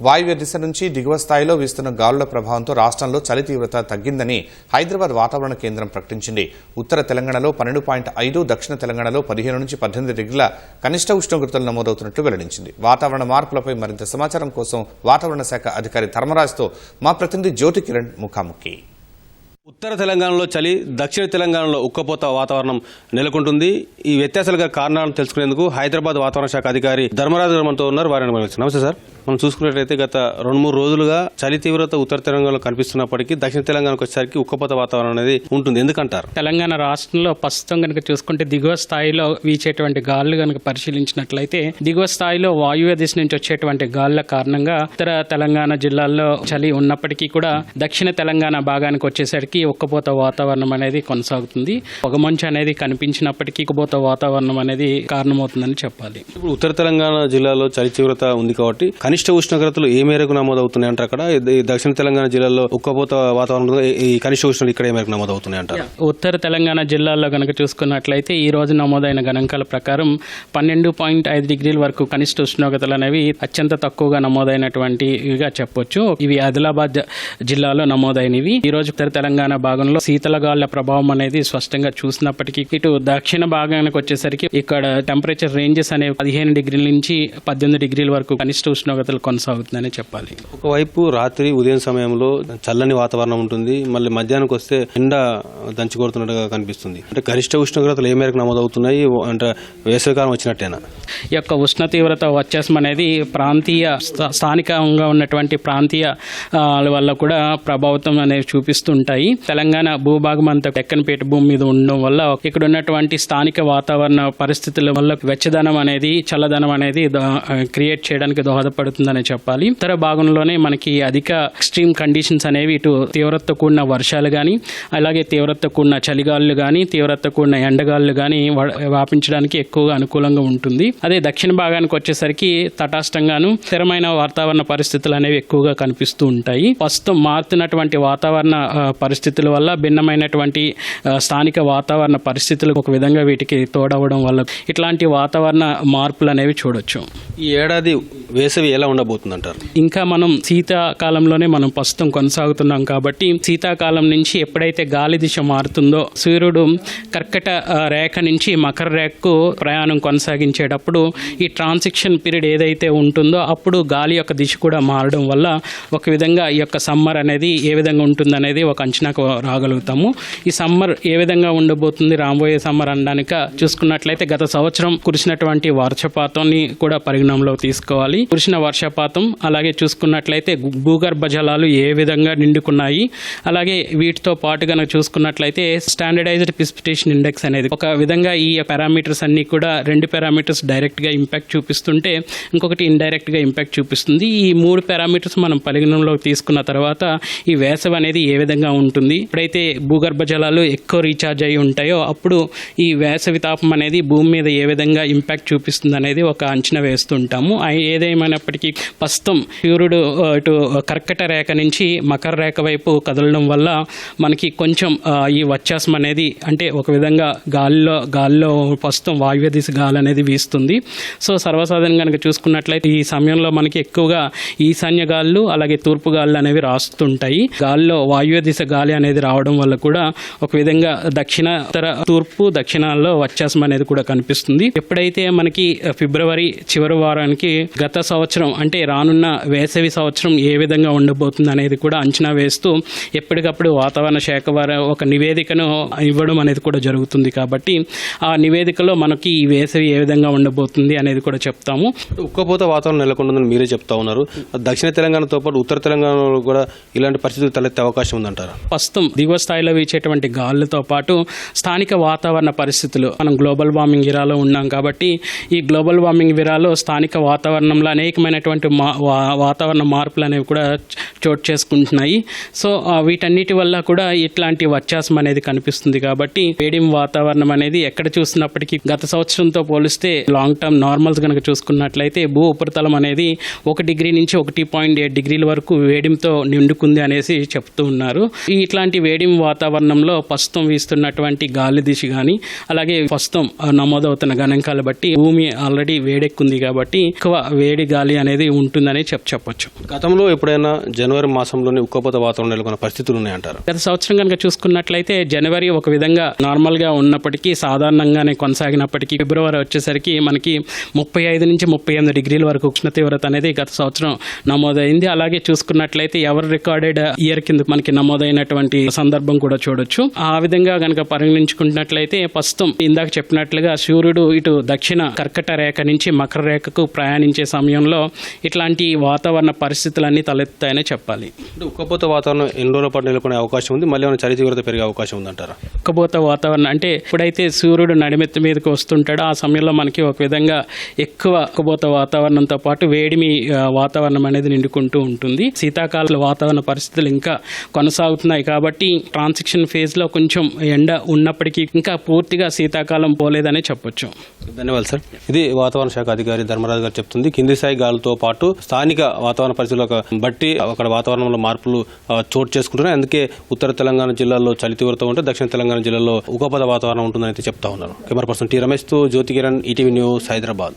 వాయువ్య దిశ నుంచి దిగువ స్థాయిలో వీస్తున్న గాలుల ప్రభావంతో రాష్ట్రంలో చలి తీవ్రత తగ్గిందని హైదరాబాద్ వాతావరణ కేంద్రం ప్రకటించింది. ఉత్తర తెలంగాణలో పన్నెండు పాయింట్ ఐదు దక్షిణ తెలంగాణలో పదిహేను నుంచి పద్దెనిమిది డిగ్రీల కనిష్ట ఉష్ణోగ్రతలు నమోదవుతున్నట్లు వెల్లడించింది. వాతావరణ మార్పులపై మరింత సమాచారం కోసం వాతావరణ శాఖ అధికారి ధర్మరాజ్తో మా ప్రతినిధి జ్యోతి కిరణ్ ముఖాముఖి. ఉత్తర తెలంగాణలో చలి దక్షిణ తెలంగాణలో ఉక్కపోత వాతావరణం నెలకొంటుంది. ఈ వ్యత్యాసాలు గల కారణాలను తెలుసుకునేందుకు హైదరాబాద్ వాతావరణ శాఖ అధికారి ధర్మరాజు మనతో ఉన్నారు. వారిని మనం నమస్తే సార్. మనం చూసుకున్నట్లయితే గత రెండు మూడు రోజులుగా చలి తీవ్రత ఉత్తర తెలంగాణలో కనిపిస్తున్నప్పటికీ దక్షిణ తెలంగాణకు వచ్చేసరికి ఉక్కపోత వాతావరణం అనేది ఉంటుంది. ఎందుకంటారు? తెలంగాణ రాష్ట్రంలో ప్రస్తుతం కనుక చూసుకుంటే దిగువ స్థాయిలో వీచేటువంటి గాలులు కనుక పరిశీలించినట్లయితే దిగువ స్థాయిలో వాయువ్య దిశ నుంచి వచ్చేటువంటి గాలుల కారణంగా ఉత్తర తెలంగాణ జిల్లాల్లో చలి ఉన్నప్పటికీ కూడా దక్షిణ తెలంగాణ భాగానికి వచ్చేసరికి ఉక్కపోత వాతావరణం అనేది కొనసాగుతుంది. పొగమంచు అనేది కనిపించినప్పటికీ ఉక్కపోత వాతావరణం అనేది కారణమవుతుందని చెప్పాలి. ఇప్పుడు ఉత్తర తెలంగాణ జిల్లాలో చలి తీవ్రత ఉంది కాబట్టి కనిష్ట ఉష్ణోగ్రతలు ఏ మేరకు నమోదవుతున్నాయి అంటారు అక్కడ దక్షిణ తెలంగాణ జిల్లాలో ఉక్కపోత వాతావరణంలో ఈ- కనిష్ట ఉష్ణోగ్రతలు ఇక్కడ ఏ మేరకు నమోదవుతున్నాయి అంటారు ఉత్తర తెలంగాణ జిల్లాల్లో కనుక చూసుకున్నట్లయితే ఈ రోజు నమోదైన గణాంకాల ప్రకారం పన్నెండు పాయింట్ ఐదు డిగ్రీల వరకు కనిష్ట ఉష్ణోగ్రతలు అనేవి అత్యంత తక్కువగా నమోదైనటువంటివిగా చెప్పొచ్చు. ఇవి ఆదిలాబాద్ జిల్లాలో నమోదైనవి. ఈ రోజు ఉత్తర తెలంగాణ భాగంలో శీతల గాలుల ప్రభావం అనేది స్పష్టంగా చూసినప్పటికీ ఇటు దక్షిణ భాగానికి వచ్చేసరికి ఇక్కడ టెంపరేచర్ రేంజెస్ అనేవి పదిహేను డిగ్రీల నుంచి పద్దెనిమిది డిగ్రీల వరకు కనిష్ట ఉష్ణోగ్రతలు కొనసాగుతుందని చెప్పాలి. ఒకవైపు రాత్రి ఉదయం సమయంలో చల్లని వాతావరణం ఉంటుంది. మళ్ళీ మధ్యాహ్నానికి వస్తే ఎండ దంచి కొడుతున్నట్టుగా కనిపిస్తుంది. అంటే గరిష్ట ఉష్ణోగ్రతలు ఏ మేరకు నమోదవుతున్నాయి? అంటే వేసవికాలం వచ్చినట్టేనా? ఈ యొక్క ఉష్ణ తీవ్రత వ్యత్యాసం అనేది ప్రాంతీయ స్థా- స్థానికంగా ఉన్నటువంటి ప్రాంతీయ వల్ల కూడా ప్రభావితం అనేవి చూపిస్తుంటాయి. తెలంగాణ భూభాగం అంతా ఎక్కనపేట భూమి మీద ఉండడం వల్ల ఇక్కడ ఉన్నటువంటి స్థానిక వాతావరణ పరిస్థితుల వల్ల వెచ్చదనం అనేది చల్లదనం అనేది క్రియేట్ చేయడానికి దోహదపడుతుందని చెప్పాలి. ఉత్తర భాగంలోనే మనకి అధిక ఎక్స్ట్రీమ్ కండిషన్స్ అనేవి ఇటు తీవ్రతతో కూడిన వర్షాలు కానీ అలాగే తీవ్రతతో కూడిన చలిగాళ్ళు కానీ తీవ్రత కూడిన ఎండగాళ్ళు కానీ వ్యాపించడానికి ఎక్కువగా అనుకూలంగా ఉంటుంది. అదే దక్షిణ భాగానికి వచ్చేసరికి తటాష్టంగాను స్థిరమైన వాతావరణ పరిస్థితులు అనేవి ఎక్కువగా కనిపిస్తూ ఉంటాయి. ప్రస్తుతం మారుతున్నటువంటి వాతావరణ పరిస్థితులు పరిస్థితుల వల్ల భిన్నమైనటువంటి స్థానిక వాతావరణ పరిస్థితులు ఒక విధంగా వీటికి తోడవడం వల్ల ఇట్లాంటి వాతావరణ మార్పులు అనేవి చూడొచ్చు. ఈ ఏడాది వేసవి ఎలా ఉండబోతుంది అంటారు ఇంకా మనం శీతాకాలంలోనే మనం ప్రస్తుతం కొనసాగుతున్నాం కాబట్టి శీతాకాలం నుంచి ఎప్పుడైతే గాలి దిశ మారుతుందో సూర్యుడు కర్కట రేఖ నుంచి మకర రేఖకు ప్రయాణం కొనసాగించేటప్పుడు ఈ ట్రాన్సిక్షన్ పీరియడ్ ఏదైతే ఉంటుందో అప్పుడు గాలి యొక్క దిశ కూడా మారడం వల్ల ఒక విధంగా ఈ యొక్క సమ్మర్ అనేది ఏ విధంగా ఉంటుందనేది ఒక అంచనాకు రాగలుగుతాము. ఈ సమ్మర్ ఏ విధంగా ఉండబోతుంది? రాబోయే సమ్మర్ అనడానిక చూసుకున్నట్లయితే గత సంవత్సరం కురిసినటువంటి వర్షపాతాన్ని కూడా పరిగణంలో తీసుకోవాలి. కురిసిన వర్షపాతం అలాగే చూసుకున్నట్లయితే భూగర్భ జలాలు ఏ విధంగా నిండుకున్నాయి? అలాగే వీటితో పాటు కనుక చూసుకున్నట్లయితే స్టాండర్డైజ్డ్ ప్రిసిపిటేషన్ ఇండెక్స్ అనేది ఒక విధంగా ఈ పారామీటర్స్ అన్ని కూడా రెండు పారామీటర్స్ డైరెక్ట్గా ఇంపాక్ట్ చూపిస్తుంటే ఇంకొకటి ఇండైరెక్ట్గా ఇంపాక్ట్ చూపిస్తుంది. ఈ మూడు పారామీటర్స్ మనం పరిగణంలోకి తీసుకున్న తర్వాత ఈ వేసవి అనేది ఏ విధంగా ఉంటుంది? ఎప్పుడైతే భూగర్భ జలాలు ఎక్కువ రీఛార్జ్ అయి ఉంటాయో అప్పుడు ఈ వేసవి తాపం అనేది భూమి మీద ఏ విధంగా ఇంపాక్ట్ చూపిస్తుంది అనేది ఒక అంచనా వేస్తుంటాము. ఏదేమైనప్పటికీ ప్రస్తుతం సూర్యుడు ఇటు కర్కట రేఖ నుంచి మకర రేఖ వైపు కదలడం వల్ల మనకి కొంచెం ఈ వచ్చాసం అనేది అంటే ఒక విధంగా గాలిలో గాలిలో ప్రస్తుతం వాయువ్య దిశ గాలి అనేది వీస్తుంది. సో సర్వసాధారణంగా కనుక చూసుకున్నట్లయితే ఈ సమయంలో మనకి ఎక్కువగా ఈశాన్య గాళ్ళు అలాగే తూర్పు గాళ్ళు అనేవి రాస్తుంటాయి. గాల్లో వాయువ్య దిశ గాలి అనేది రావడం వల్ల కూడా ఒక విధంగా దక్షిణ ఉత్తర తూర్పు దక్షిణాల్లో వ్యత్యాసం అనేది కూడా కనిపిస్తుంది. ఎప్పుడైతే మనకి ఫిబ్రవరి చివరి వారానికి గత సంవత్సరం అంటే రానున్న వేసవి సంవత్సరం ఏ విధంగా ఉండబోతుంది అనేది కూడా అంచనా వేస్తూ ఎప్పటికప్పుడు వాతావరణ శాఖ వారు ఒక నివేదికను ఇవ్వడం అనేది కూడా జరుగుతుంది కాబట్టి ఆ నివేదికలో మనకి ఈ వేసవి ఏ విధంగా ఉండబోతుంది అనేది కూడా చెప్తాము. ఉక్కపోత వాతావరణం నెలకొంటుందని మీరే చెప్తా ఉన్నారు. దక్షిణ తెలంగాణతో పాటు ఉత్తర తెలంగాణలో కూడా ఇలాంటి పరిస్థితులు తలెత్తే అవకాశం ఉందంటారా? ప్రస్తుతం దిగువ స్థాయిలో వీచేటువంటి గాలులతో పాటు స్థానిక వాతావరణ పరిస్థితులు. మనం గ్లోబల్ వార్మింగ్ విరాలో ఉన్నాం కాబట్టి ఈ గ్లోబల్ వార్మింగ్ విరాలో స్థానిక వాతావరణంలో అనేకమైనటువంటి మా వా- వాతావరణ మార్పులు అనేవి కూడా చోటు చేసుకుంటున్నాయి. సో వీటన్నిటి వల్ల కూడా ఇట్లాంటి వ్యత్యాసం అనేది కనిపిస్తుంది కాబట్టి వేడిం వాతావరణం అనేది ఎక్కడ చూసినప్పటికీ గత సంవత్సరంతో పోలిస్తే లాంగ్ టర్మ్ నార్మల్స్ కనుక చూసుకున్నట్లయితే భూ ఉపరితలం అనేది ఒక డిగ్రీ నుంచి ఒకటి పాయింట్ ఎయిట్ డిగ్రీల వరకు వేడింతో నిండుకుంది అనేసి చెప్తూ ఉన్నారు. ఈ ఇట్లాంటి వేడి వాతావరణంలో ప్రస్తుతం వీస్తున్నటువంటి గాలి దిశ కానీ అలాగే ప్రస్తుతం నమోదవుతున్న గణాంకాలు బట్టి భూమి ఆల్రెడీ వేడెక్కుంది కాబట్టి ఎక్కువ వేడి గాలి అనేది ఉంటుందని చెప్ చెప్పొచ్చు. గతంలో ఎప్పుడైనా జనవరి మాసంలోనే ఉక్కపోత వాతావరణం నెలకొన్న పరిస్థితులు ఉన్నాయంటారు? గత సంవత్సరం కనుక చూసుకున్నట్లయితే జనవరి ఒక విధంగా నార్మల్గా ఉన్నప్పటికీ సాధారణంగానే కొనసాగినప్పటికీ ఫిబ్రవరి వచ్చేసరికి మనకి ముప్పై ఐదు నుంచి ముప్పై ఎనిమిది డిగ్రీల వరకు ఉష్ణ తీవ్రత అనేది గత సంవత్సరం నమోదైంది. అలాగే చూసుకున్నట్లయితే ఎవరు రికార్డెడ్ ఇయర్ కింద మనకి నమోదైనటువంటి సందర్భం కూడా చూడొచ్చు. ఆ విధంగా కనుక పరిగణించుకున్నట్లయితే ప్రస్తుతం ఇందాక చెప్పినట్లుగా సూర్యుడు ఇటు దక్షిణ కర్కట రేఖ నుంచి మకర రేఖకు ప్రయాణించే సమయంలో ఇట్లాంటి వాతావరణ పరిస్థితులన్నీ తలెత్తాయని చెప్పాలి. ఉక్కపోత వాతావరణం ఎన్ని రోజుల పాటు నెలకొనే అవకాశం ఉంది మళ్ళీ ఏమైనా చలి తీవ్రత పెరిగే అవకాశం ఉందంటారా? ఉక్కబోత వాతావరణం అంటే ఎప్పుడైతే సూర్యుడు నడిమెత్తి మీదకి వస్తుంటాడో. ఆ సమయంలో మనకి ఒక విధంగా ఎక్కువ ఉక్కబోత వాతావరణంతో పాటు వేడిమి వాతావరణం అనేది నిండుకుంటూ ఉంటుంది. శీతాకాల వాతావరణ పరిస్థితులు ఇంకా కొనసాగుతున్నాయి. కాబట్టి ట్రాన్సిక్షన్ ఫేజ్లో కొంచెం ఎండ ఉన్నప్పటికీ ఇంకా పూర్తిగా శీతాకాలం పోలేదనే చెప్పొచ్చు. ధన్యవాదాలు సార్. ఇది వాతావరణ శాఖ అధికారి ధర్మరాజు గారు చెప్తుంది. కింది స్థాయి గాలులతో పాటు స్థానిక వాతావరణ పరిస్థితులకు బట్టి అక్కడ వాతావరణంలో మార్పులు చోటు చేసుకుంటున్నాయి. అందుకే ఉత్తర తెలంగాణ జిల్లాలో చలి తీవ్రత ఉంటే దక్షిణ తెలంగాణ జిల్లాలో ఉగపద వాతావరణం ఉంటుందని అయితే చెప్తా ఉన్నారు. కెమెరా పర్సన్ టీ రమేష్తో జ్యోతి కిరణ్ ఈటీవీ న్యూస్ హైదరాబాద్.